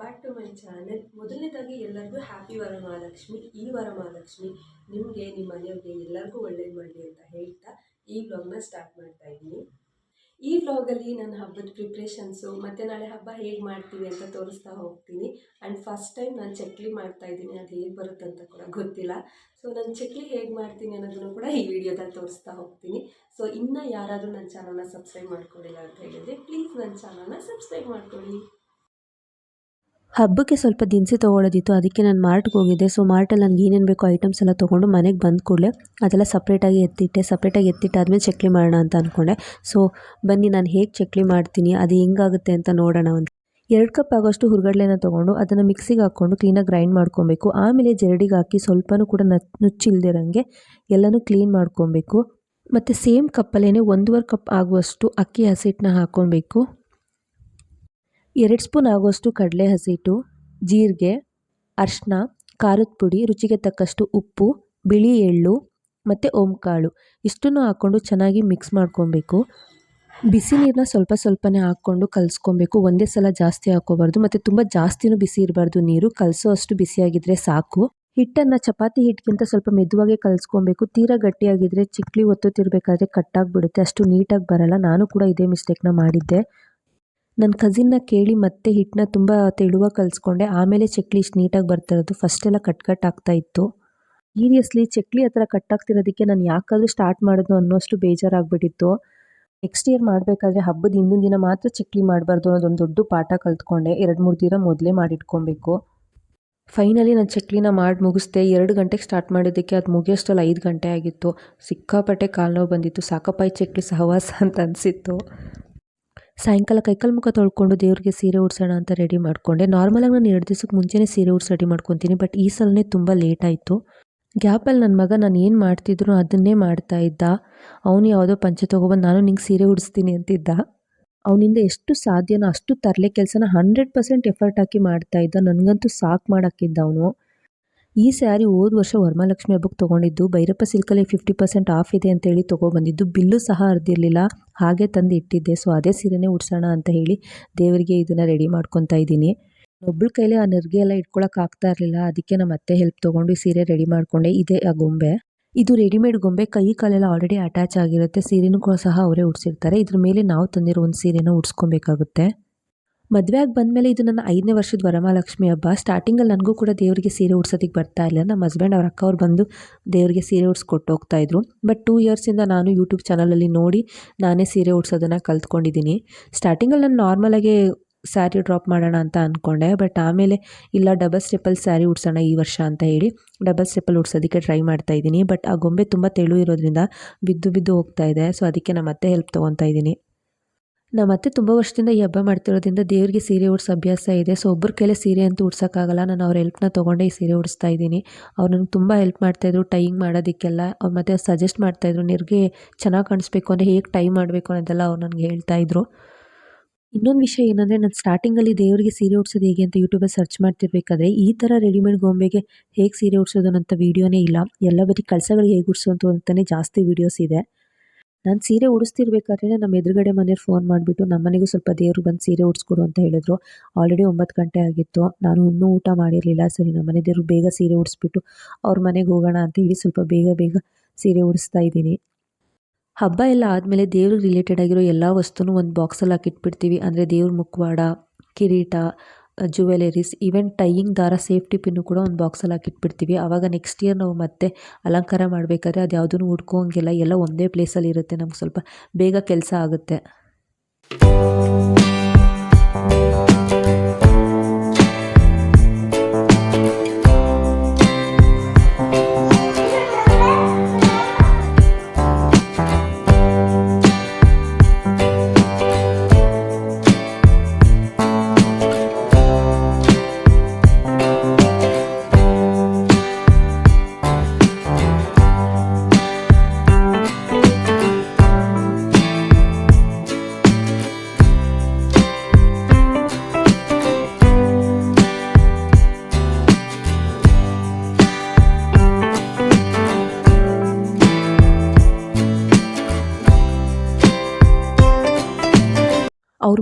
ಮೈ channel ಮೊದಲನೇದಾಗಿ ಎಲ್ಲರಿಗೂ happy Varamahalakshmi, ಈ ವರಮಹಾಲಕ್ಷ್ಮಿ ನಿಮಗೆ, ನಿಮ್ಮ ಮನೆಯವ್ರಿಗೆ ಎಲ್ಲರಿಗೂ ಒಳ್ಳೇದು ಮಾಡಲಿ ಅಂತ ಹೇಳ್ತಾ ಈ ವ್ಲಾಗ್ನ ಸ್ಟಾರ್ಟ್ ಮಾಡ್ತಾ ಇದ್ದೀನಿ. ಈ ವ್ಲಾಗಲ್ಲಿ ನನ್ನ ಹಬ್ಬದ ಪ್ರಿಪ್ರೇಷನ್ಸು ಮತ್ತು ನಾಳೆ ಹಬ್ಬ ಹೇಗೆ ಮಾಡ್ತೀವಿ ಅಂತ ತೋರಿಸ್ತಾ ಹೋಗ್ತೀನಿ. ಆ್ಯಂಡ್ ಫಸ್ಟ್ ಟೈಮ್ ನಾನು ಚಕ್ಲಿ ಮಾಡ್ತಾ ಇದ್ದೀನಿ, ಅದು ಹೇಗೆ ಬರುತ್ತೆ ಅಂತ ಕೂಡ ಗೊತ್ತಿಲ್ಲ. ಸೊ ನಾನು ಚಕ್ಲಿ ಹೇಗೆ ಮಾಡ್ತೀನಿ ಅನ್ನೋದನ್ನು ಕೂಡ ಈ ವಿಡಿಯೋದಲ್ಲಿ ತೋರಿಸ್ತಾ ಹೋಗ್ತೀನಿ. ಸೊ ಇನ್ನೂ ಯಾರಾದರೂ ನನ್ನ ಚಾನಲ್ನ ಸಬ್ಸ್ಕ್ರೈಬ್ ಮಾಡ್ಕೊಳ್ಳಿಲ್ಲ ಅಂತ ಹೇಳಿದರೆ ಪ್ಲೀಸ್ ನನ್ನ ಚಾನಲ್ನ ಸಬ್ಸ್ಕ್ರೈಬ್ ಮಾಡ್ಕೊಳ್ಳಿ. ಹಬ್ಬಕ್ಕೆ ಸ್ವಲ್ಪ ದಿನಸಿ ತೊಗೊಳೋದಿತ್ತು ಅದಕ್ಕೆ ನಾನು ಮಾರ್ಟ್ಗೆ ಹೋಗಿದ್ದೆ. ಸೊ ಮಾರ್ಟಲ್ಲಿ ನನಗೆ ಏನೇನು ಬೇಕೋ ಐಟಮ್ಸ್ ಎಲ್ಲ ತೊಗೊಂಡು ಮನೆಗೆ ಬಂದ ಕೂಡಲೇ ಅದೆಲ್ಲ ಸಪ್ರೇಟಾಗಿ ಎತ್ತಿಟ್ಟೆ. ಸಪ್ರೇಟಾಗಿ ಎತ್ತಿಟ್ಟಾದ್ಮೇಲೆ ಚಕ್ಲಿ ಮಾಡೋಣ ಅಂತ ಅಂದ್ಕೊಂಡೆ ಸೊ ಬನ್ನಿ ನಾನು ಹೇಗೆ ಚಕ್ಲಿ ಮಾಡ್ತೀನಿ, ಅದು ಹೆಂಗಾಗುತ್ತೆ ಅಂತ ನೋಡೋಣ ಒಂದು. ಎರಡು ಕಪ್ ಆಗೋಷ್ಟು ಹುರ್ಗಡ್ಲೆನ ತೊಗೊಂಡು ಅದನ್ನು ಮಿಕ್ಸಿಗೆ ಹಾಕ್ಕೊಂಡು ಕ್ಲೀನಾಗಿ ಗ್ರೈಂಡ್ ಮಾಡ್ಕೊಬೇಕು. ಆಮೇಲೆ ಜರಡಿಗೆ ಹಾಕಿ ಸ್ವಲ್ಪನೂ ಕೂಡ ನುಚ್ಚಿಲ್ದಿರಂಗೆ ಎಲ್ಲನೂ ಕ್ಲೀನ್ ಮಾಡ್ಕೊಬೇಕು. ಮತ್ತು ಸೇಮ್ ಕಪ್ಪಲ್ಲೇ ಒಂದೂವರೆ ಕಪ್ ಆಗುವಷ್ಟು ಅಕ್ಕಿ ಹಸಿಟ್ಟನ್ನ ಹಾಕ್ಕೊಬೇಕು ಎರಡು ಸ್ಪೂನ್ ಆಗೋಷ್ಟು ಕಡಲೆ ಹಸಿಟ್ಟು ಜೀರಿಗೆ, ಅರಿಶಿನ, ಖಾರದ ಪುಡಿ, ರುಚಿಗೆ ತಕ್ಕಷ್ಟು ಉಪ್ಪು, ಬಿಳಿ ಎಳ್ಳು ಮತ್ತು ಓಂಕಾಳು. ಇಷ್ಟನ್ನು ಹಾಕ್ಕೊಂಡು ಚೆನ್ನಾಗಿ ಮಿಕ್ಸ್ ಮಾಡ್ಕೊಬೇಕು. ಬಿಸಿ ನೀರನ್ನ ಸ್ವಲ್ಪ ಸ್ವಲ್ಪನೇ ಹಾಕ್ಕೊಂಡು ಕಲಿಸ್ಕೊಬೇಕು. ಒಂದೇ ಸಲ ಜಾಸ್ತಿ ಹಾಕ್ಕೋಬಾರ್ದು ಮತ್ತು ತುಂಬ ಜಾಸ್ತಿನೂ ಬಿಸಿ ಇರಬಾರ್ದು ನೀರು. ಕಲಸೋ ಅಷ್ಟು ಬಿಸಿಯಾಗಿದ್ದರೆ ಸಾಕು. ಹಿಟ್ಟನ್ನು ಚಪಾತಿ ಹಿಟ್ಟಿಗಿಂತ ಸ್ವಲ್ಪ ಮೆದುವಾಗಿ ಕಲಿಸ್ಕೊಬೇಕು. ತೀರಾ ಗಟ್ಟಿಯಾಗಿದ್ದರೆ ಚಿಕ್ಲಿ ಒತ್ತುತ್ತಿರಬೇಕಾದ್ರೆ ಕಟ್ಟಾಗಿಬಿಡುತ್ತೆ. ಅಷ್ಟು ನೀಟಾಗಿ ಬರಲ್ಲ. ನಾನು ಕೂಡ ಇದೇ ಮಿಸ್ಟೇಕ್ನ ಮಾಡಿದ್ದೆ. ನನ್ನ ಕಸಿನ್ನ ಕೇಳಿ ಮತ್ತೆ ಹಿಟ್ಟನ್ನ ತುಂಬ ತೆಳುವಾಗಿ ಕಲಿಸ್ಕೊಂಡೆ. ಆಮೇಲೆ ಚಕ್ಲಿ ಇಷ್ಟು ನೀಟಾಗಿ ಬರ್ತಾ ಇರೋದು ಫಸ್ಟೆಲ್ಲ ಕಟ್ ಕಟ್ ಆಗ್ತಾ ಇತ್ತು. ಸೀರಿಯಸ್ಲಿ ಚಕ್ಲಿ ಆ ಥರ ಕಟ್ ಆಗ್ತಿರೋದಕ್ಕೆ ನಾನು ಯಾಕಾದರೂ ಸ್ಟಾರ್ಟ್ ಮಾಡೋದು ಅನ್ನೋಷ್ಟು ಬೇಜಾರಾಗ್ಬಿಟ್ಟಿತ್ತು. ನೆಕ್ಸ್ಟ್ ಇಯರ್ ಮಾಡಬೇಕಾದ್ರೆ ಹಬ್ಬದ ಹಿಂದಿನ ದಿನ ಮಾತ್ರ ಚಕ್ಲಿ ಮಾಡಬಾರ್ದು ಅನ್ನೋದೊಂದು ದೊಡ್ಡ ಪಾಠ ಕಲ್ತ್ಕೊಂಡೆ. ಎರಡು ಮೂರು ದಿನ ಮೊದಲೇ ಮಾಡಿಟ್ಕೊಬೇಕು. ಫೈನಲಿ ನಾನು ಚಕ್ಲಿನ ಮಾಡಿ ಮುಗಿಸ್ದೆ. ಎರಡು ಗಂಟೆಗೆ ಸ್ಟಾರ್ಟ್ ಮಾಡಿದ್ದಕ್ಕೆ ಅದು ಮುಗಿಯೋಷ್ಟಲ್ಲಿ ಐದು ಗಂಟೆ ಆಗಿತ್ತು. ಸಿಕ್ಕಾಪಟ್ಟೆ ಕಾಲು ನೋವು ಬಂದಿತ್ತು ಸಾಕಪ್ಪಾಯಿ ಚಕ್ಲಿ ಸಹವಾಸ ಅಂತ ಅನಿಸಿತ್ತು. ಸಾಯಂಕಾಲ ಕೈಕಾಲು ಮುಖ ತೊಳ್ಕೊಂಡು ದೇವ್ರಿಗೆ ಸೀರೆ ಉಡ್ಸೋಣ ಅಂತ ರೆಡಿ ಮಾಡಿಕೊಂಡೆ. ನಾರ್ಮಲಾಗಿ ನಾನು ಎರಡು ದಿವ್ಸಕ್ಕೆ ಮುಂಚೆನೇ ಸೀರೆ ಉಡ್ಸಿ ರೆಡಿ ಮಾಡ್ಕೊತೀನಿ ಬಟ್ ಈ ಸಲನೇ ತುಂಬ ಲೇಟ್ ಆಯಿತು. ಗ್ಯಾಪಲ್ಲಿ ನನ್ನ ಮಗ ನಾನು ಏನು ಮಾಡ್ತಿದ್ರು ಅದನ್ನೇ ಮಾಡ್ತಾ ಇದ್ದ. ಅವನು ಯಾವುದೋ ಪಂಚೆ ತೊಗೊಬಂದು ನಾನು ನಿಂಗೆ ಸೀರೆ ಉಡಿಸ್ತೀನಿ ಅಂತಿದ್ದ. ಅವನಿಂದ ಎಷ್ಟು ಸಾಧ್ಯನೋ ಅಷ್ಟು ತರಲೆ ಕೆಲಸನ ಹಂಡ್ರೆಡ್ ಪರ್ಸೆಂಟ್ ಎಫರ್ಟ್ ಹಾಕಿ ಮಾಡ್ತಾ ಇದ್ದ. ನನಗಂತೂ ಸಾಕು ಮಾಡೋಕ್ಕಿದ್ದ ಅವನು. ಈ ಸ್ಯಾರಿ ಹೋದ ವರ್ಷ ವರಮಹಾಲಕ್ಷ್ಮಿ ಹಬ್ಬಕ್ಕೆ ತೊಗೊಂಡಿದ್ದು ಭೈರಪ್ಪ ಸಿಲ್ಕಲ್ಲಿ ಫಿಫ್ಟಿ ಪರ್ಸೆಂಟ್ ಆಫ್ ಇದೆ ಅಂತೇಳಿ ತೊಗೊಬಂದಿದ್ದು. ಬಿಲ್ಲು ಸಹ ಅರ್ದಿರಲಿಲ್ಲ ಹಾಗೆ ತಂದು ಇಟ್ಟಿದ್ದೆ. ಸೊ ಅದೇ ಸೀರೆನೇ ಉಡ್ಸೋಣ ಅಂತ ಹೇಳಿ ದೇವರಿಗೆ ಇದನ್ನು ರೆಡಿ ಮಾಡ್ಕೊತಾ ಇದ್ದೀನಿ. ಒಬ್ಬಳ ಕೈಲಿ ಆ ನೆರಿಗೆ ಎಲ್ಲ ಇಟ್ಕೊಳಕ್ಕೆ ಆಗ್ತಾ ಇರಲಿಲ್ಲ. ಅದಕ್ಕೆ ನಮ್ಮ ಅತ್ತೆ ಹೆಲ್ಪ್ ತೊಗೊಂಡು ಸೀರೆ ರೆಡಿ ಮಾಡಿಕೊಂಡೆ. ಇದೇ ಆ ಗೊಂಬೆ. ಇದು ರೆಡಿಮೇಡ್ ಗೊಂಬೆ. ಕೈ ಕಾಲೆಲ್ಲ ಆಲ್ರೆಡಿ ಅಟ್ಯಾಚ್ ಆಗಿರುತ್ತೆ. ಸೀರೆನೂ ಕೂಡ ಸಹ ಅವರೇ ಉಡ್ಸಿರ್ತಾರೆ. ಇದ್ರ ಮೇಲೆ ನಾವು ತಂದಿರೋ ಒಂದು ಸೀರೆನ ಉಡ್ಸ್ಕೊಬೇಕಾಗುತ್ತೆ. ಮದುವೆ ಆಗಿ ಬಂದಮೇಲೆ ಇದು ನನ್ನ ಐದನೇ ವರ್ಷದ ವರಮಹಾಲಕ್ಷ್ಮಿ ಹಬ್ಬ. ಸ್ಟಾರ್ಟಿಂಗಲ್ಲಿ ನನಗೂ ಕೂಡ ದೇವರಿಗೆ ಸೀರೆ ಉಡ್ಸೋದಕ್ಕೆ ಬರ್ತಾ ಇಲ್ಲ. ನಮ್ಮ ಹಸ್ಬೆಂಡ್ ಅವ್ರ ಅಕ್ಕ ಅವ್ರು ಬಂದು ದೇವರಿಗೆ ಸೀರೆ ಉಡ್ಸ್ಕೊಟ್ಟು ಹೋಗ್ತಾ ಇದ್ರು. ಬಟ್ ಟೂ ಇಯರ್ಸಿಂದ ನಾನು ಯೂಟ್ಯೂಬ್ ಚಾನಲಲ್ಲಿ ನೋಡಿ ನಾನೇ ಸೀರೆ ಉಡ್ಸೋದನ್ನು ಕಲ್ತ್ಕೊಂಡಿದ್ದೀನಿ. ಸ್ಟಾರ್ಟಿಂಗಲ್ಲಿ ನಾನು ನಾರ್ಮಲಾಗಿ ಸ್ಯಾರಿ ಡ್ರಾಪ್ ಮಾಡೋಣ ಅಂತ ಅಂದ್ಕೊಂಡೆ ಬಟ್ ಆಮೇಲೆ ಇಲ್ಲ ಡಬಲ್ ಸ್ಟೆಪ್ಪಲ್ಲಿ ಸ್ಯಾರಿ ಉಡ್ಸೋಣ ಈ ವರ್ಷ ಅಂತ ಹೇಳಿ ಡಬಲ್ ಸ್ಟೆಪ್ಪಲ್ಲಿ ಉಡ್ಸೋದಕ್ಕೆ ಟ್ರೈ ಮಾಡ್ತಾ ಇದ್ದೀನಿ. ಬಟ್ ಆ ಗೊಂಬೆ ತುಂಬ ತೆಳು ಇರೋದ್ರಿಂದ ಬಿದ್ದು ಬಿದ್ದು ಹೋಗ್ತಾ ಇದೆ. ಸೊ ಅದಕ್ಕೆ ನಮ್ಮ ಮತ್ತೆ ಹೆಲ್ಪ್ ತೊಗೊತಾ ಇದ್ದೀನಿ. ನಮ್ಮ ಅತ್ತೆ ತುಂಬ ವರ್ಷದಿಂದ ಈ ಹಬ್ಬ ಮಾಡ್ತಿರೋದ್ರಿಂದ ದೇವರಿಗೆ ಸೀರೆ ಉಡ್ಸೋ ಅಭ್ಯಾಸ ಇದೆ. ಸೊ ಒಬ್ಬರ ಕೈಲೇ ಸೀರೆ ಅಂತೂ ಉಡ್ಸೋಕ್ಕಾಗಲ್ಲ. ನಾನು ಅವ್ರ ಹೆಲ್ಪ್ನ ತೊಗೊಂಡೆ ಈ ಸೀರೆ ಉಡಿಸ್ತಾ ಇದ್ದೀನಿ. ಅವ್ರು ನನಗೆ ತುಂಬ ಹೆಲ್ಪ್ ಮಾಡ್ತಾಯಿದ್ರು ಟೈಯಿಂಗ್ ಮಾಡೋದಕ್ಕೆಲ್ಲ. ಅವ್ರು ಮತ್ತೆ ಸಜೆಸ್ಟ್ ಮಾಡ್ತಾಯಿದ್ರು ನಿರ್ಗೆ ಚೆನ್ನಾಗಿ ಕಾಣಿಸ್ಬೇಕು ಅಂದರೆ ಹೇಗೆ ಟೈ ಮಾಡಬೇಕು? ಅನ್ನೋದೆಲ್ಲ ಅವ್ರು ನನಗೆ ಹೇಳ್ತಾಯಿದ್ರು ಇನ್ನೊಂದು ವಿಷಯ ಏನಂದರೆ, ನಾನು ಸ್ಟಾರ್ಟಿಂಗಲ್ಲಿ ದೇವರಿಗೆ ಸೀರೆ ಉಡ್ಸೋದು ಹೇಗೆ ಅಂತ ಯೂಟ್ಯೂಬಲ್ಲಿ ಸರ್ಚ್ ಮಾಡ್ತಿರ್ಬೇಕಾದ್ರೆ, ಈ ಥರ ರೆಡಿಮೇಡ್ ಗೊಂಬೆಗೆ ಹೇಗೆ ಸೀರೆ ಉಡ್ಸೋದು ಅನ್ನೋಂಥ ವೀಡಿಯೋನೇ ಇಲ್ಲ. ಎಲ್ಲ ಬರೀ ಕಳಸಗಳಿಗೆ ಹೇಗೆ ಉಡ್ಸೋದು ಅಂತಲೇ ಜಾಸ್ತಿ ವೀಡಿಯೋಸ್ ಇದೆ. ನಾನು ಸೀರೆ ಉಡಿಸ್ತಿರ್ಬೇಕಾದ್ರೆ ನಮ್ಮ ಎದುರುಗಡೆ ಮನೆಯವ್ರು ಫೋನ್ ಮಾಡಿಬಿಟ್ಟು ನಮ್ಮ ಮನೆಗೂ ಸ್ವಲ್ಪ ದೇವರು ಬಂದು ಸೀರೆ ಉಡಿಸ್ಕೊಡು ಅಂತ ಹೇಳಿದ್ರು. ಆಲ್ರೆಡಿ ಒಂಬತ್ತು ಗಂಟೆ ಆಗಿತ್ತು. ನಾನು ಇನ್ನೂ ಊಟ ಮಾಡಿರಲಿಲ್ಲ. ಸರಿ ನಮ್ಮ ಮನೆ ದೇವರು ಬೇಗ ಸೀರೆ ಉಡಿಸ್ಬಿಟ್ಟು ಅವ್ರ ಮನೆಗೆ ಹೋಗೋಣ ಅಂತ ಹೇಳಿ ಸ್ವಲ್ಪ ಬೇಗ ಬೇಗ ಸೀರೆ ಉಡಿಸ್ತಾ ಇದ್ದೀನಿ. ಹಬ್ಬ ಎಲ್ಲ ಆದಮೇಲೆ ದೇವ್ರಿಗೆ ರಿಲೇಟೆಡ್ ಆಗಿರೋ ಎಲ್ಲ ವಸ್ತುನೂ ಒಂದು ಬಾಕ್ಸಲ್ಲಿ ಹಾಕಿಟ್ಬಿಡ್ತೀವಿ. ಅಂದರೆ ದೇವ್ರ ಮುಖವಾಡ, ಕಿರೀಟ ಜುವೆಲರೀಸ್ ಈವನ್ ಟೈಯಿಂಗ್ ದಾರ ಸೇಫ್ಟಿ ಪಿನ್ನು ಕೂಡ ಒಂದು ಬಾಕ್ಸಲ್ಲಿ ಹಾಕಿಟ್ಬಿಡ್ತೀವಿ. ಆವಾಗ ನೆಕ್ಸ್ಟ್ ಇಯರ್ ನಾವು ಮತ್ತೆ ಅಲಂಕಾರ ಮಾಡಬೇಕಾದ್ರೆ ಅದು ಯಾವುದೂ ಹುಡ್ಕೋಂಗಿಲ್ಲ ಎಲ್ಲ ಒಂದೇ ಪ್ಲೇಸಲ್ಲಿ ಇರುತ್ತೆ. ನಮ್ಗೆ ಸ್ವಲ್ಪ ಬೇಗ ಕೆಲಸ ಆಗುತ್ತೆ.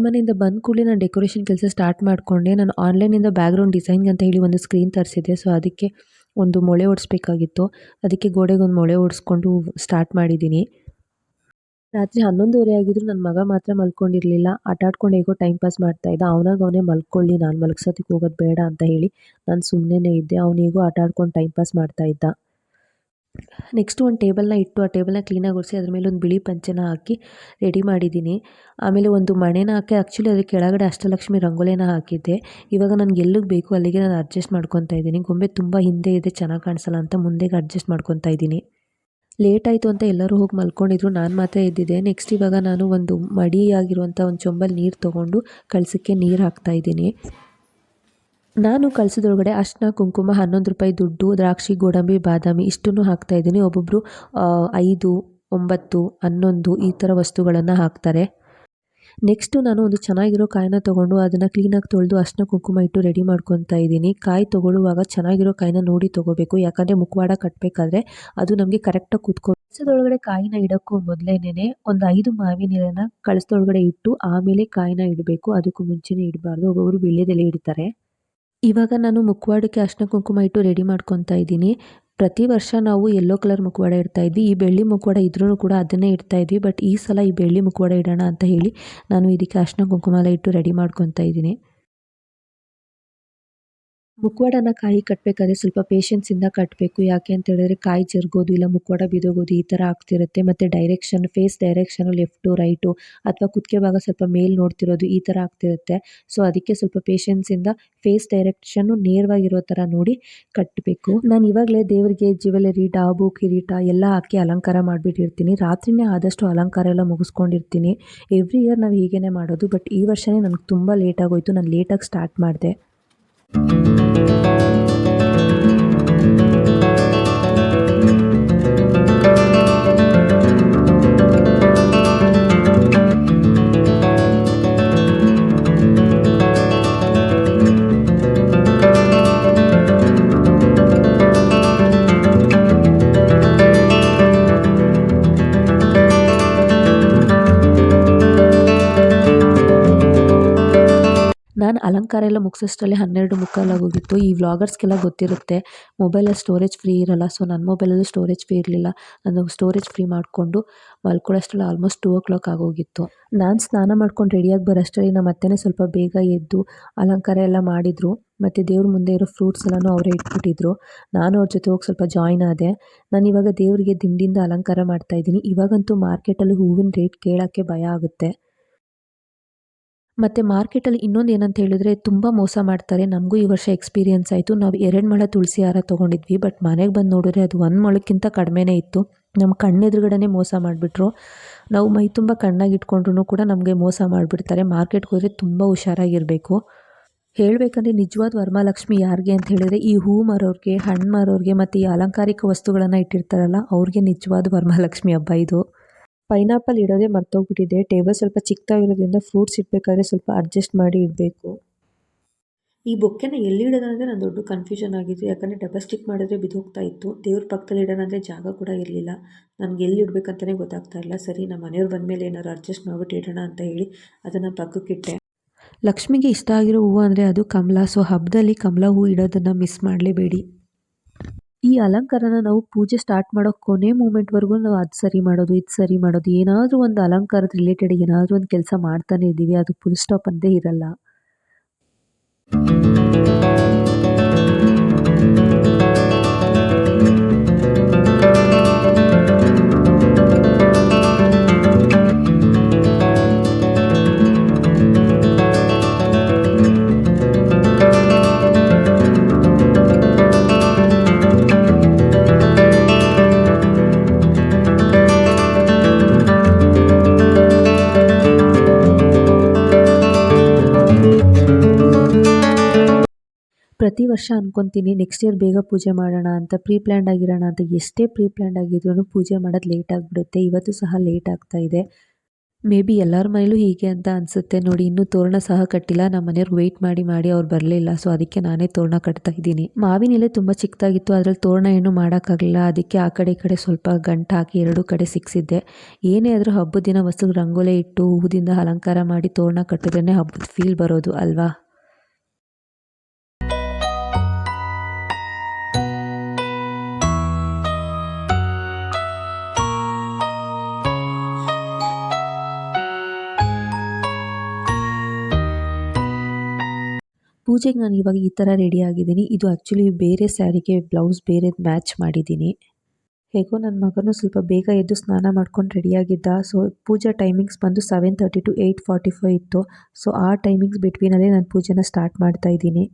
ಮನೆಯಿಂದ ಬಂದ ಕೂಡಲೇ ನಾನು ಡೆಕೋರೇಷನ್ ಕೆಲಸ ಸ್ಟಾರ್ಟ್ ಮಾಡಿಕೊಂಡೆ. ನಾನು ಆನ್ಲೈನಿಂದ ಬ್ಯಾಕ್ಗ್ರೌಂಡ್ ಡಿಸೈನ್ಗೆ ಅಂತ ಹೇಳಿ ಒಂದು ಸ್ಕ್ರೀನ್ ತರಿಸಿದ್ದೆ. ಸೊ ಅದಕ್ಕೆ ಒಂದು ಮೊಳೆ ಓಡಿಸ್ಬೇಕಾಗಿತ್ತು. ಅದಕ್ಕೆ ಗೋಡೆಗೆ ಒಂದು ಮೊಳೆ ಓಡಿಸ್ಕೊಂಡು ಸ್ಟಾರ್ಟ್ ಮಾಡಿದ್ದೀನಿ. ರಾತ್ರಿ ಹನ್ನೊಂದುವರೆ ಆಗಿದ್ರು ನನ್ನ ಮಗ ಮಾತ್ರ ಮಲ್ಕೊಂಡಿರಲಿಲ್ಲ. ಆಟಾಡ್ಕೊಂಡು ಹೇಗೋ ಟೈಮ್ ಪಾಸ್ ಮಾಡ್ತಾ ಇದ್ದ. ಅವನಾಗ ಅವನೇ ಮಲ್ಕೊಳ್ಳಿ, ನಾನು ಮಲ್ಕ್ಸೋದಕ್ಕೆ ಹೋಗೋದು ಬೇಡ ಅಂತ ಹೇಳಿ ನಾನು ಸುಮ್ಮನೆ ಇದ್ದೆ. ಅವನಿಗೂ ಆಟಾಡ್ಕೊಂಡು ಟೈಮ್ ಪಾಸ್ ಮಾಡ್ತಾ ಇದ್ದ. ನೆಕ್ಸ್ಟ್ ಒಂದು ಟೇಬಲ್ನ ಇಟ್ಟು ಆ ಟೇಬಲ್ನ ಕ್ಲೀನಾಗಿ ಒರೆಸಿ, ಅದ್ರ ಮೇಲೆ ಒಂದು ಬಿಳಿ ಪಂಚೆನ ಹಾಕಿ ರೆಡಿ ಮಾಡಿದ್ದೀನಿ. ಆಮೇಲೆ ಒಂದು ಮಣೆನ ಹಾಕಿ ಆ್ಯಕ್ಚುಲಿ ಅದ್ರ ಕೆಳಗಡೆ ಅಷ್ಟಲಕ್ಷ್ಮಿ ರಂಗೋಲಿನ ಹಾಕಿದ್ದೆ. ಇವಾಗ ನನಗೆ ಎಲ್ಲಿಗೆ ಬೇಕು ಅಲ್ಲಿಗೆ ನಾನು ಅಡ್ಜಸ್ಟ್ ಮಾಡ್ಕೊತಾ ಇದ್ದೀನಿ. ಗೊಂಬೆ ತುಂಬ ಹಿಂದೆ ಇದೆ, ಚೆನ್ನಾಗಿ ಕಾಣಿಸಲ್ಲ ಅಂತ ಮುಂದೆಗೆ ಅಡ್ಜಸ್ಟ್ ಮಾಡ್ಕೊತಾ ಇದ್ದೀನಿ. ಲೇಟ್ ಆಯಿತು ಅಂತ ಎಲ್ಲರೂ ಹೋಗಿ ಮಲ್ಕೊಂಡಿದ್ರು, ನಾನು ಮಾತ್ರ ಇದ್ದಿದ್ದೆ ನೆಕ್ಸ್ಟ್ ಇವಾಗ ನಾನು ಒಂದು ಮಡಿಯಾಗಿರುವಂಥ ಒಂದು ಚೊಂಬಲ್ಲಿ ನೀರು ತೊಗೊಂಡು ಕಳಿಸಕ್ಕೆ ನೀರು ಹಾಕ್ತಾ ಇದ್ದೀನಿ. ನಾನು ಕಳಿಸಿದೊಳಗಡೆ ಅರ್ಶಿನ, ಕುಂಕುಮ, ಹನ್ನೊಂದು ರೂಪಾಯಿ ದುಡ್ಡು, ದ್ರಾಕ್ಷಿ, ಗೋಡಂಬಿ, ಬಾದಾಮಿ ಇಷ್ಟನ್ನು ಹಾಕ್ತಾ ಇದ್ದೀನಿ. ಒಬ್ಬೊಬ್ಬರು ಐದು, ಒಂಬತ್ತು, ಹನ್ನೊಂದು ಈ ಥರ ವಸ್ತುಗಳನ್ನು ಹಾಕ್ತಾರೆ. ನೆಕ್ಸ್ಟು ನಾನು ಒಂದು ಚೆನ್ನಾಗಿರೋ ಕಾಯಿನ ತೊಗೊಂಡು ಅದನ್ನು ಕ್ಲೀನಾಗಿ ತೊಳೆದು ಅರ್ಶಿನ, ಕುಂಕುಮ ಇಟ್ಟು ರೆಡಿ ಮಾಡ್ಕೊತಾ ಇದ್ದೀನಿ. ಕಾಯಿ ತೊಗೊಳ್ಳುವಾಗ ಚೆನ್ನಾಗಿರೋ ಕಾಯಿನ ನೋಡಿ ತೊಗೋಬೇಕು. ಯಾಕಂದರೆ ಮುಖವಾಡ ಕಟ್ಟಬೇಕಾದ್ರೆ ಅದು ನಮಗೆ ಕರೆಕ್ಟಾಗಿ ಕೂತ್ಕೊ ಕಳಸದೊಳಗಡೆ ಕಾಯಿನ ಇಡೋಕ್ಕೂ ಮೊದಲೇನೆ ಒಂದು ಐದು ಮಾವಿನ ನೀರನ್ನು ಕಳಸದೊಳಗಡೆ ಇಟ್ಟು ಆಮೇಲೆ ಕಾಯಿನ ಇಡಬೇಕು. ಅದಕ್ಕೂ ಮುಂಚೆನೇ ಇಡಬಾರ್ದು. ಒಬ್ಬೊಬ್ಬರು ವೀಳ್ಯದೆಲೆ ಇಡ್ತಾರೆ. ಇವಾಗ ನಾನು ಮುಖವಾಡಕ್ಕೆ ಅರ್ಶಿನ ಕುಂಕುಮ ಇಟ್ಟು ರೆಡಿ ಮಾಡ್ಕೊತಾ ಇದ್ದೀನಿ. ಪ್ರತಿ ವರ್ಷ ನಾವು ಯೆಲ್ಲೋ ಕಲರ್ ಮುಖವಾಡ ಇಡ್ತಾ ಇದ್ವಿ. ಈ ಬೆಳ್ಳಿ ಮುಖವಾಡ ಇದ್ರೂ ಕೂಡ ಅದನ್ನೇ ಇಡ್ತಾ ಇದ್ವಿ. ಬಟ್ ಈ ಸಲ ಈ ಬೆಳ್ಳಿ ಮುಖವಾಡ ಇಡೋಣ ಅಂತ ಹೇಳಿ ನಾನು ಇದಕ್ಕೆ ಅರ್ಶಿನ ಕುಂಕುಮ ಎಲ್ಲ ಇಟ್ಟು ರೆಡಿ ಮಾಡ್ಕೊತಾ ಇದ್ದೀನಿ. ಮುಖವಾಡನ ಕಾಯಿ ಕಟ್ಟಬೇಕಾದ್ರೆ ಸ್ವಲ್ಪ ಪೇಷನ್ಸಿಂದ ಕಟ್ಟಬೇಕು ಯಾಕೆ ಅಂತ ಹೇಳಿದ್ರೆ ಕಾಯಿ ಜರ್ಗೋದು ಇಲ್ಲ, ಮುಖವಾಡ ಬಿದೋಗೋದು ಈ ಥರ ಆಗ್ತಿರುತ್ತೆ. ಮತ್ತು direction face direction left right ಅಥವಾ ಕುತ್ತಿಗೆ ಭಾಗ ಸ್ವಲ್ಪ ಮೇಲ್ ನೋಡ್ತಿರೋದು ಈ ಥರ ಆಗ್ತಿರುತ್ತೆ. ಸೊ ಅದಕ್ಕೆ ಸ್ವಲ್ಪ ಪೇಷನ್ಸಿಂದ ಫೇಸ್ ಡೈರೆಕ್ಷನ್ನು ನೇರವಾಗಿರೋ ಥರ ನೋಡಿ ಕಟ್ಟಬೇಕು ನಾನು ಇವಾಗಲೇ ದೇವರಿಗೆ ಜ್ಯುವೆಲರಿ ಡಾಬು, ಕಿರೀಟ ಎಲ್ಲ ಹಾಕಿ ಅಲಂಕಾರ ಮಾಡಿಬಿಟ್ಟಿರ್ತೀನಿ. ರಾತ್ರಿನೇ ಆದಷ್ಟು ಅಲಂಕಾರ ಎಲ್ಲ ಮುಗಿಸ್ಕೊಂಡಿರ್ತೀನಿ. ಎವ್ರಿ ಇಯರ್ ನಾವು ಹೀಗೇ ಮಾಡೋದು ಬಟ್ ಈ ವರ್ಷನೇ ನನಗೆ ತುಂಬ ಆಗೋಯ್ತು. ನಾನು ಲೇಟಾಗಿ ಸ್ಟಾರ್ಟ್ ಮಾಡಿದೆ. ನಾನು ಅಲಂಕಾರ ಎಲ್ಲ ಮುಗಿಸೋಷ್ಟರಲ್ಲಿ ಹನ್ನೆರಡು ಮುಕ್ಕಾಲಾಗೋಗಿತ್ತು ಈ ವ್ಲಾಗರ್ಸ್ಗೆಲ್ಲ ಗೊತ್ತಿರುತ್ತೆ, ಮೊಬೈಲಲ್ಲಿ ಸ್ಟೋರೇಜ್ ಫ್ರೀ ಇರಲ್ಲ ಸೊ ನನ್ನ ಮೊಬೈಲಲ್ಲೂ ಸ್ಟೋರೇಜ್ ಫ್ರೀ ಇರಲಿಲ್ಲ. ನಾನು ಸ್ಟೋರೇಜ್ ಫ್ರೀ ಮಾಡಿಕೊಂಡು ಮಲ್ಕೊಳ್ಳೋಷ್ಟರಲ್ಲಿ ಆಲ್ಮೋಸ್ಟ್ ಟೂ ಓ ಕ್ಲಾಕ್ ಆಗೋಗಿತ್ತು ನಾನು ಸ್ನಾನ ಮಾಡ್ಕೊಂಡು ರೆಡಿಯಾಗಿ ಬರೋಷ್ಟರಲ್ಲಿ ನಮ್ಮ ಅತ್ತೆನೇ ಸ್ವಲ್ಪ ಬೇಗ ಎದ್ದು ಅಲಂಕಾರ ಎಲ್ಲ ಮಾಡಿದರು. ಮತ್ತು ದೇವ್ರ ಮುಂದೆ ಇರೋ ಫ್ರೂಟ್ಸ್ ಎಲ್ಲನೂ ಅವರೇ ಇಟ್ಬಿಟ್ಟಿದ್ರು. ನಾನು ಅವ್ರ ಜೊತೆ ಹೋಗಿ ಸ್ವಲ್ಪ ಜಾಯ್ನ್ ಆದೆ. ನಾನು ಇವಾಗ ದೇವರಿಗೆ ದಿಂಡಿಂದ ಅಲಂಕಾರ ಮಾಡ್ತಾ ಇದ್ದೀನಿ. ಇವಾಗಂತೂ ಮಾರ್ಕೆಟಲ್ಲಿ ಹೂವಿನ ರೇಟ್ ಕೇಳೋಕ್ಕೆ ಭಯ ಆಗುತ್ತೆ. ಮತ್ತು ಮಾರ್ಕೆಟಲ್ಲಿ ಇನ್ನೊಂದು ಏನಂತ ಹೇಳಿದ್ರೆ ತುಂಬ ಮೋಸ ಮಾಡ್ತಾರೆ. ನಮಗೂ ಈ ವರ್ಷ ಎಕ್ಸ್ಪೀರಿಯನ್ಸ್ ಆಯಿತು. ನಾವು ಎರಡು ಮೊಳ ತುಳಸಿ ಹಾರ ತೊಗೊಂಡಿದ್ವಿ ಬಟ್ ಮನೆಗೆ ಬಂದು ನೋಡಿದ್ರೆ ಅದು ಒಂದು ಮೊಳಕ್ಕಿಂತ ಕಡಿಮೆನೇ ಇತ್ತು. ನಮ್ಮ ಕಣ್ಣೆದುರುಗಡೆನೇ ಮೋಸ ಮಾಡಿಬಿಟ್ರು. ನಾವು ಮೈ ತುಂಬ ಕಣ್ಣಾಗಿ ಇಟ್ಕೊಂಡ್ರೂ ಕೂಡ ನಮಗೆ ಮೋಸ ಮಾಡಿಬಿಡ್ತಾರೆ. ಮಾರ್ಕೆಟ್ಗೆ ಹೋದರೆ ತುಂಬ ಹುಷಾರಾಗಿರಬೇಕು. ಹೇಳಬೇಕಂದ್ರೆ ನಿಜವಾದ ವರಮಹಾಲಕ್ಷ್ಮಿ ಯಾರಿಗೆ ಅಂತ ಹೇಳಿದ್ರೆ ಈ ಹೂ ಮಾರೋರಿಗೆ, ಹಣ್ಣು ಮಾರೋರಿಗೆ ಮತ್ತು ಈ ಅಲಂಕಾರಿಕ ವಸ್ತುಗಳನ್ನು ಇಟ್ಟಿರ್ತಾರಲ್ಲ, ಅವ್ರಿಗೆ ನಿಜವಾದ ವರಮಹಾಲಕ್ಷ್ಮಿ ಹಬ್ಬ ಇದು. ಪೈನಾಪಲ್ ಇಡೋದೇ ಮರ್ತೋಗ್ಬಿಟ್ಟಿದೆ. ಟೇಬಲ್ ಸ್ವಲ್ಪ ಚಿಕ್ಕದಾಗಿರೋದ್ರಿಂದ ಫ್ರೂಟ್ಸ್ ಇಡಬೇಕಾದ್ರೆ ಸ್ವಲ್ಪ ಅಡ್ಜಸ್ಟ್ ಮಾಡಿ ಇಡಬೇಕು. ಈ ಬೊಕ್ಕೆನ ಎಲ್ಲಿ ಇಡೋದಂದರೆ ನಾನು ದೊಡ್ಡ ಕನ್ಫ್ಯೂಷನ್ ಆಗಿತ್ತು. ಯಾಕಂದರೆ ಡಬಲ್ ಸ್ಟಿಕ್ ಮಾಡಿದ್ರೆ ಬಿದ್ದೋಗ್ತಾ ಇತ್ತು. ದೇವ್ರ ಪಕ್ಕದಲ್ಲಿ ಇಡೋಣ ಅಂದರೆ ಜಾಗ ಕೂಡ ಇರಲಿಲ್ಲ. ನನಗೆ ಎಲ್ಲಿ ಇಡಬೇಕಂತಲೇ ಗೊತ್ತಾಗ್ತಾ ಇಲ್ಲ ಸರಿ ನಮ್ಮ ಮನೆಯವ್ರು ಬಂದಮೇಲೆ ಏನಾದ್ರು ಅಡ್ಜಸ್ಟ್ ಮಾಡಿಬಿಟ್ಟು ಇಡೋಣ ಅಂತ ಹೇಳಿ ಅದನ್ನು ಪಕ್ಕಕ್ಕಿಟ್ಟೆ ಲಕ್ಷ್ಮಿಗೆ ಇಷ್ಟ ಆಗಿರೋ ಹೂವು ಅಂದರೆ ಅದು ಕಮಲ. ಸೊ ಹಬ್ಬದಲ್ಲಿ ಕಮಲ ಹೂವು ಇಡೋದನ್ನು ಮಿಸ್ ಮಾಡಲೇಬೇಡಿ. ಈ ಅಲಂಕಾರನ ನಾವು ಪೂಜೆ ಸ್ಟಾರ್ಟ್ ಮಾಡೋ ಕೊನೆ ಮೂಮೆಂಟ್ವರೆಗೂ ನಾವು ಅದು ಸರಿ ಮಾಡೋದು, ಇದು ಸರಿ ಮಾಡೋದು, ಏನಾದರೂ ಒಂದು ಅಲಂಕಾರದ ರಿಲೇಟೆಡ್ ಏನಾದರೂ ಒಂದು ಕೆಲಸ ಮಾಡ್ತಾನೆ ಇದ್ದೀವಿ, ಅದು ಫುಲ್ ಸ್ಟಾಪ್ ಅಂತೇ ಇರಲ್ಲ. ಪ್ರತಿ ವರ್ಷ ಅನ್ಕೊತೀನಿ ನೆಕ್ಸ್ಟ್ ಇಯರ್ ಬೇಗ ಪೂಜೆ ಮಾಡೋಣ ಅಂತ ಪ್ರೀ ಪ್ಲ್ಯಾಂಡ್ ಆಗಿರೋಣ ಅಂತ, ಎಷ್ಟೇ ಪ್ರೀ ಪ್ಲ್ಯಾಂಡ್ ಆಗಿದ್ರೂ ಪೂಜೆ ಮಾಡೋದು ಲೇಟ್ ಆಗಿಬಿಡುತ್ತೆ, ಇವತ್ತು ಸಹ ಲೇಟ್ ಆಗ್ತಾ ಇದೆ. ಮೇ ಬಿ ಎಲ್ಲರ ಮನೇಲೂ ಹೀಗೆ ಅಂತ ಅನಿಸುತ್ತೆ ನೋಡಿ, ಇನ್ನೂ ತೋರಣ ಸಹ ಕಟ್ಟಿಲ್ಲ ನಮ್ಮ ಮನೆಯವ್ರಿಗೆ ವೆಯ್ಟ್ ಮಾಡಿ ಮಾಡಿ ಅವ್ರು ಬರಲಿಲ್ಲ ಸೊ ಅದಕ್ಕೆ ನಾನೇ ತೋರಣ ಕಟ್ತಾ ಇದ್ದೀನಿ. ಮಾವಿನ ಎಲೆ ತುಂಬ ಚಿಕ್ಕದಾಗಿತ್ತು, ಅದರಲ್ಲಿ ತೋರಣ ಏನು ಮಾಡೋಕ್ಕಾಗಲಿಲ್ಲ, ಅದಕ್ಕೆ ಆ ಕಡೆ ಕಡೆ ಸ್ವಲ್ಪ ಗಂಟು ಹಾಕಿ ಎರಡೂ ಕಡೆ ಸಿಕ್ಸಿದ್ದೆ. ಏನೇ ಆದರೂ ಹಬ್ಬದ ದಿನ ವಸ್ತು ರಂಗೋಲೆ ಇಟ್ಟು, ಹೂದಿಂದ ಅಲಂಕಾರ ಮಾಡಿ ತೋರಣ ಕಟ್ಟಿದ್ರೆ ಹಬ್ಬದ ಫೀಲ್ ಬರೋದು ಅಲ್ವಾ? ಪೂಜೆಗೆ ನಾನು ಇವಾಗ ಈ ಥರ ರೆಡಿ ಆಗಿದ್ದೀನಿ. ಇದು ಆ್ಯಕ್ಚುಲಿ ಬೇರೆ ಸ್ಯಾರಿಗೆ ಬ್ಲೌಸ್ ಬೇರೆ ಮ್ಯಾಚ್ ಮಾಡಿದ್ದೀನಿ. ಹೇಗೋ ನನ್ನ ಮಗನು ಸ್ವಲ್ಪ ಬೇಗ ಎದ್ದು ಸ್ನಾನ ಮಾಡ್ಕೊಂಡು ರೆಡಿಯಾಗಿದ್ದ ಸೊ ಪೂಜಾ ಟೈಮಿಂಗ್ಸ್ ಬಂದು seven thirty to eight forty five ಇತ್ತು. ಸೊ ಆ ಟೈಮಿಂಗ್ಸ್ ಬಿಟ್ವೀನಲ್ಲೇ ನಾನು ಪೂಜೆನ ಸ್ಟಾರ್ಟ್ ಮಾಡ್ತಾ ಇದ್ದೀನಿ.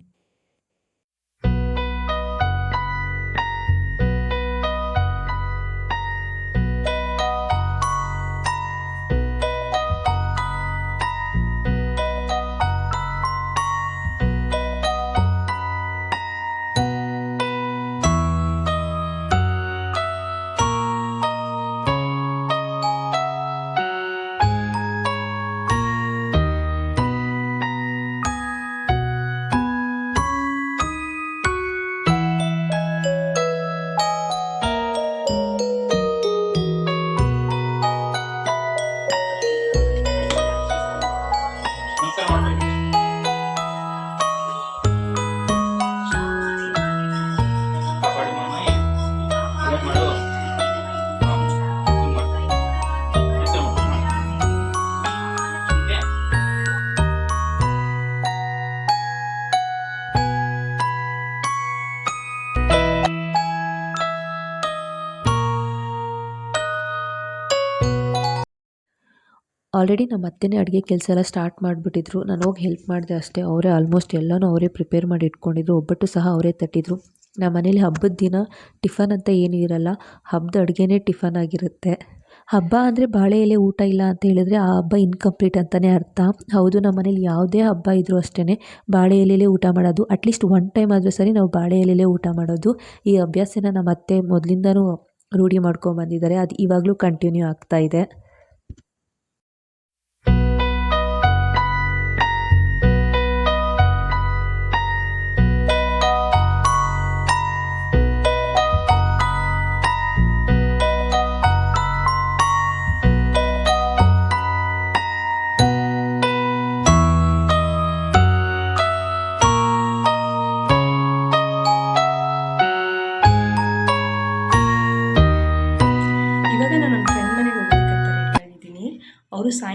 ಆಲ್ರೆಡಿ ನಮ್ಮ ಅತ್ತೆನೇ ಅಡುಗೆ ಕೆಲಸ ಎಲ್ಲ ಸ್ಟಾರ್ಟ್ ಮಾಡಿಬಿಟ್ಟಿದ್ರು. ನಾನು ಹೋಗಿ ಹೆಲ್ಪ್ ಮಾಡಿದೆ ಅಷ್ಟೇ. ಅವರೇ ಆಲ್ಮೋಸ್ಟ್ ಎಲ್ಲನೂ ಅವರೇ ಪ್ರಿಪೇರ್ ಮಾಡಿ ಇಟ್ಕೊಂಡಿದ್ರು. ಒಬ್ಬಟ್ಟು ಸಹ ಅವರೇ ತಟ್ಟಿದ್ರು. ನಮ್ಮ ಮನೇಲಿ ಹಬ್ಬದ ದಿನ ಟಿಫನ್ ಅಂತ ಏನೂ ಇರಲ್ಲ. ಹಬ್ಬದ ಅಡುಗೆನೇ ಟಿಫನ್ ಆಗಿರುತ್ತೆ. ಹಬ್ಬ ಅಂದರೆ ಬಾಳೆ ಎಲೆ ಊಟ ಇಲ್ಲ ಅಂತ ಹೇಳಿದ್ರೆ ಆ ಹಬ್ಬ ಇನ್ಕಂಪ್ಲೀಟ್ ಅಂತಲೇ ಅರ್ಥ. ಹೌದು ನಮ್ಮ ಮನೇಲಿ ಯಾವುದೇ ಹಬ್ಬ ಇದ್ದರೂ ಅಷ್ಟೇ ಬಾಳೆ ಎಲೆಯಲ್ಲೇ ಊಟ ಮಾಡೋದು. ಅಟ್ಲೀಸ್ಟ್ ಒನ್ ಟೈಮ್ ಆದರೂ ಸರಿ ನಾವು ಬಾಳೆ ಎಲೆಯಲ್ಲೇ ಊಟ ಮಾಡೋದು. ಈ ಅಭ್ಯಾಸನ ನಮ್ಮ ಅತ್ತೆ ಮೊದಲಿಂದನೂ ರೂಢಿ ಮಾಡ್ಕೊಂಬಂದಿದ್ದಾರೆ ಅದು ಇವಾಗಲೂ ಕಂಟಿನ್ಯೂ ಆಗ್ತಾ ಇದೆ.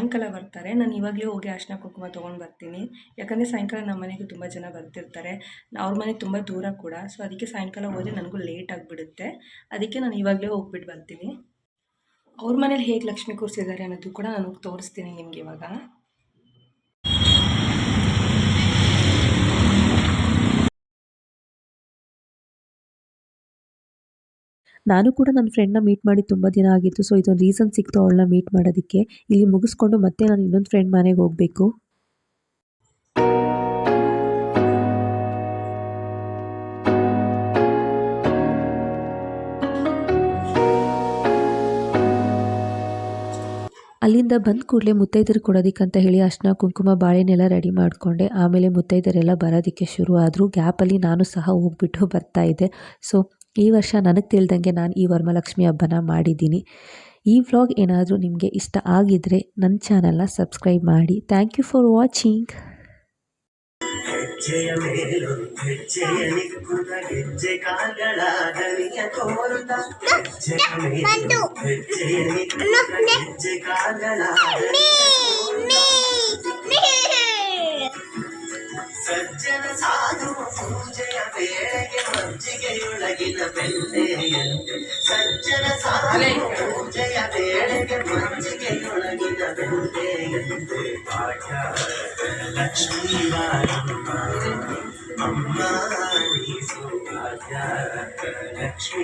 ಸಾಯಂಕಾಲ ಬರ್ತಾರೆ. ನಾನು ಇವಾಗಲೇ ಹೋಗಿ ಅರ್ಶಿನ ಕುಂಕುಮ ತೊಗೊಂಡು ಬರ್ತೀನಿ. ಯಾಕಂದರೆ ಸಾಯಂಕಾಲ ನಮ್ಮ ಮನೆಗೆ ತುಂಬ ಜನ ಬರ್ತಿರ್ತಾರೆ. ಅವ್ರ ಮನೆ ತುಂಬ ದೂರ ಕೂಡ. ಸೊ ಅದಕ್ಕೆ ಸಾಯಂಕಾಲ ಹೋದರೆ ನನಗೂ ಲೇಟ್ ಆಗಿಬಿಡುತ್ತೆ. ಅದಕ್ಕೆ ನಾನು ಇವಾಗಲೇ ಹೋಗ್ಬಿಟ್ಟು ಬರ್ತೀನಿ. ಅವ್ರ ಮನೇಲಿ ಹೇಗೆ ಲಕ್ಷ್ಮಿ ಕೂರಿಸಿದ್ದಾರೆ ಅನ್ನೋದು ಕೂಡ ನಾನು ತೋರಿಸ್ತೀನಿ ನಿಮಗೆ ಇವಾಗ. ನಾನು ಕೂಡ ನನ್ನ ಫ್ರೆಂಡ್ನ ಮೀಟ್ ಮಾಡಿ ತುಂಬ ದಿನ ಆಗಿತ್ತು ಸೊ ಇದೊಂದು ರೀಸನ್ ಸಿಕ್ತು ಅವಳನ್ನ ಮೀಟ್ ಮಾಡೋದಕ್ಕೆ. ಇಲ್ಲಿ ಮುಗಿಸ್ಕೊಂಡು ಮತ್ತೆ ನಾನು ಇನ್ನೊಂದು ಫ್ರೆಂಡ್ ಮನೆಗೆ ಹೋಗಬೇಕು. ಅಲ್ಲಿಂದ ಬಂದ ಕೂಡಲೇ ಮುತ್ತೈದರು ಕೊಡೋದಕ್ಕಂತ ಹೇಳಿ ಅರ್ಶಿನ, ಕುಂಕುಮ, ಬಾಳೆನೆಲ್ಲ ರೆಡಿ ಮಾಡಿಕೊಂಡೆ. ಆಮೇಲೆ ಮುತ್ತೈದರೆಲ್ಲ ಬರೋದಕ್ಕೆ ಶುರು ಆದರೂ ಗ್ಯಾಪಲ್ಲಿ ನಾನು ಸಹ ಹೋಗ್ಬಿಟ್ಟು ಬರ್ತಾ ಇದ್ದೆ. ಸೊ ಈ ವರ್ಷ ನನಗೆ ತಿಳಿದಂಗೆ ನಾನು ಈ ವರ್ಮಲಕ್ಷ್ಮಿ ಹಬ್ಬನ ಮಾಡಿದ್ದೀನಿ. ಈ ವ್ಲಾಗ್ ಏನಾದರೂ ನಿಮಗೆ ಇಷ್ಟ ಆಗಿದ್ದರೆ ನನ್ನ ಚಾನಲ್ನ ಸಬ್ಸ್ಕ್ರೈಬ್ ಮಾಡಿ. Thank you for watching. ಹೆಜ್ಜೆಯ ಮೇಲು ಹೆಜ್ಜೆಯ ನಿಕ್ಕುದ ಹೆಜ್ಜೆ ಕಾಲಗಳ ದನಿಯ ತೋರುತ್ತ ಹೆಜ್ಜೆಯ ಮೇಲು ಹೆಜ್ಜೆಯ ನಿಕ್ಕುದ ಹೆಜ್ಜೆ ಕಾಲಗಳ ಸಜ್ಜನ ಸಾಧು ವೇಳೆಗೆ ಗಂಗೆಯೊಳಗಿನ ಬೆಲ್ಲೆಯಂತೆ ಸಜ್ಜನ ಸಾಧನೆ ಪೂಜೆಯ ಬೇಳೆಗೆ ಮಂಜಿಗೆಯೊಳಗಿನ ಬೆಲ್ಲೆಯಂತೆ ಪಾಠ ಲಕ್ಷ್ಮೀ ಬಾರಮ್ಮ ಅಮ್ಮ ನೀ ಸುಭಾಗ್ಯ ಲಕ್ಷ್ಮೀ